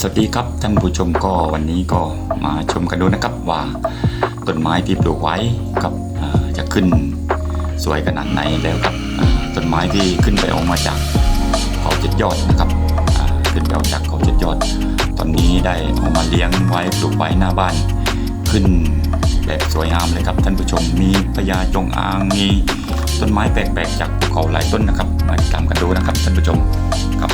สวัสดีครับท่านผู้ชมก็วันนี้ก็มาชมกันดูนะครับว่าต้นไม้ที่ปลูกไว้ครับจะขึ้นสวยขนาดไหนแล้วครับต้นไม้ที่ขึ้นไปออกมาจากเขาจ็ดยอดนะครับขึ้นไปออกจากเขาจ็ดยอด ตอนนี้ได้เอามาเลี้ยงไว้ปลูกไว้หน้าบ้าน ขึ้นแบบสวยงามเลยครับท่านผู้ชมมีพญาจงอางมีต้นไม้แปลกๆจากภูเขาหลายต้นนะครับมาตามกันดูนะครับท่านผู้ชมครับ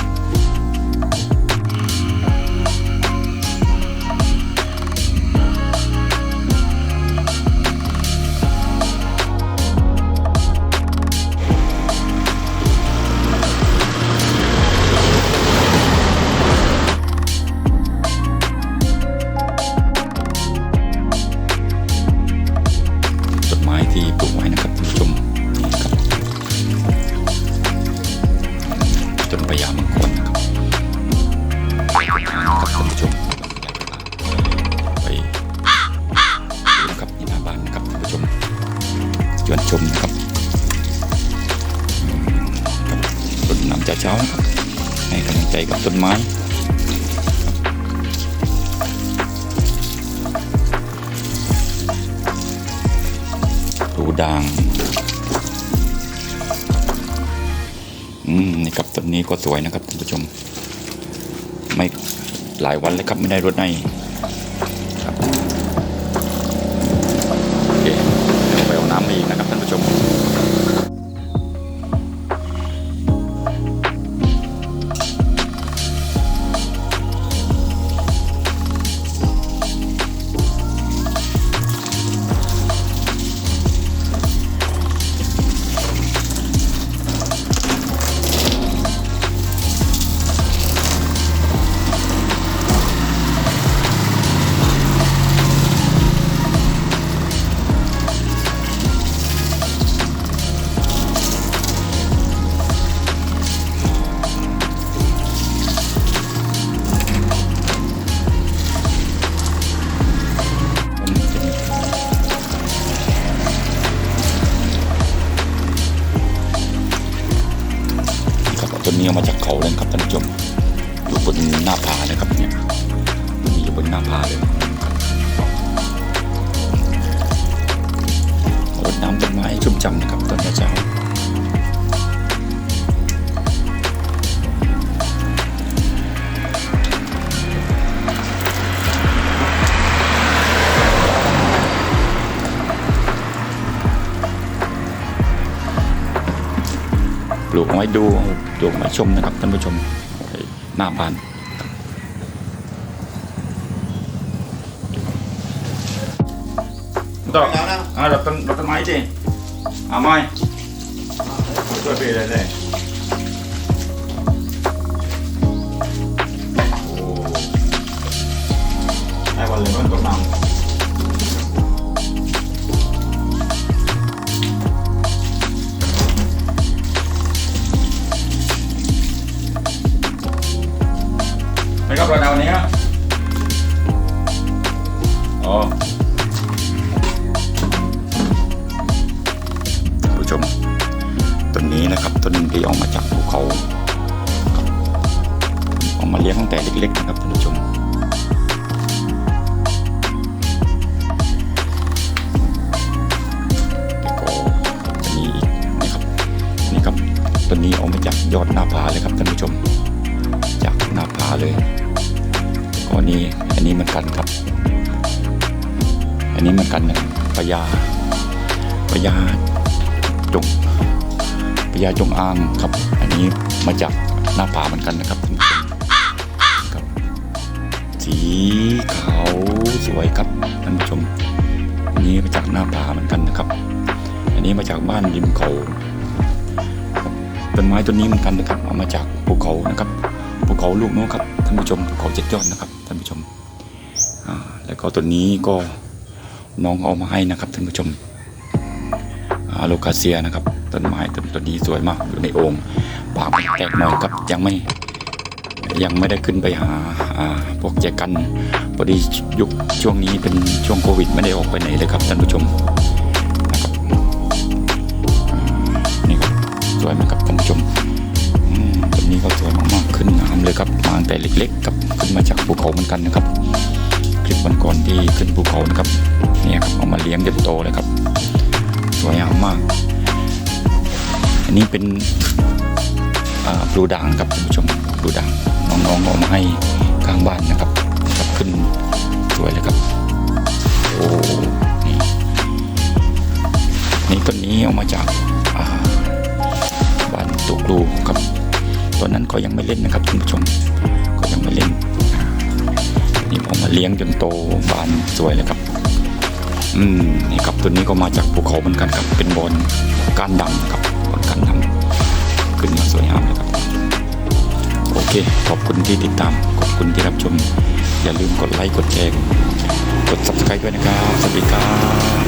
พญามงกรนะครับนะครับท่านผู้ชมไปดูครับนี่หน้าบ้านนะครับท่านผู้ชมชวนชมนะครับอืมครับรดน้ำเช้าๆนะครับให้กำลังใจกับต้นไม้ดูด่าง ครับต้นนี้ก็สวยนะครับท่านผู้ชม ไม่หลายวันแล้วครับไม่ได้รดใน นี่ครับต้นนี้เอามาจากเขาเลยครับท่านผู้ชมอยู่บนหน้าผาเลยครับเนี่ยมีอยู่บนหน้าผาเลยรดน้ำต้นไม้ชุ่มฉ่ำนะครับต้นเช้าปลูกไว้ดู ปลูกเอาไว้ชมนะครับท่านผู้ชมหน้าบ้านต่ออ่ารถต้นรถต้นไม้ดิเอาไม้ช่วยไปเลยเลยโอ้ได้วันเลยมันตกน้ำ ไม่ครับรถเอาอันนี้ครับอ๋อผู้ชมต้นนี้นะครับต้นที่ออกมาจากภูเขาออกมาเลี้ยงตั้งแต่เล็กๆนะครับท่านผู้ชมแล้วก็จะมีอีกนะครับนี่ครับต้นนี้ออกมาจากยอดหน้าผาเลยครับท่านผู้ชมากหน้าผาเลยก็นี่อันนี้มือนกันครับ อันนี้มือนกันนะพญาพญาจงพญาจงอางครับ อันนี้มาจากหน้าผาเหมือนกันนะครับครับ สีขาวสวยครับท่านผู้ชม อันนี้มาจากหน้าผาเหมือนกันนะครับ อันนี้มาจากบ้านริมเขาต้นไม้ต้นนี้เหมือนกันนะครับเอามาจากภูเขานะครับ ภูเขาลูกโน้นครับท่านผู้ชมภูเขาเจ็ดยอดนะครับท่านผู้ชมแล้วก็ตัวนี้ก็น้องเอามาให้นะครับท่านผู้ชมอะโลคาเซียนะครับต้นไม้ต้นต้นนี้สวยมากอยู่ในโอ่งปากมันแตกหน่อยครับยังไม่ยังไม่ได้ขึ้นไปหาพวกแจกันพอดียุคช่วงนี้เป็นช่วงโควิดไม่ได้ออกไปไหนเลยครับท่านผู้ชมนี่ครับสวยไหมครับท่านผู้ชมต้นนี้ก็สวยมากๆขึ้นงามเลย ครับมาตั้งแต่เล็กๆกับขึ้นมาจากภูเขาเหมือนกันนะครับ คลิปวันก่อนที่ขึ้นภูเขานะครับเนี่ยครับเอามาเลี้ยงจนโตเลยครับสวยงามมาก อันนี้เป็นปลูด่างครับคุณผู้ชมปลูด่างน้องๆเอามาให้ข้างบ้านนะครับครับขึ้นสวยเลยครับโอ้นี่นี่ต้นนี้เอามาจากาบ้านตุกลูครับ ต้นนั้นก็ยังไม่เล่นนะครับคุณผู้ชม ก็ยังไม่เล่น นี่เอามาเลี้ยงจนโตบานสวยเลยครับ อืมนี่ครับตัวนี้ก็มาจากภูเขาเหมือนกันครับเป็นบอลการดำครับบอลการดำขึ้นมาสวยงามเลยครับ โอเค ขอบคุณที่ติดตาม ขอบคุณที่รับชม อย่าลืมกดไลค์กดแชร์กด subscribe ด้วยนะครับ สวัสดีครับ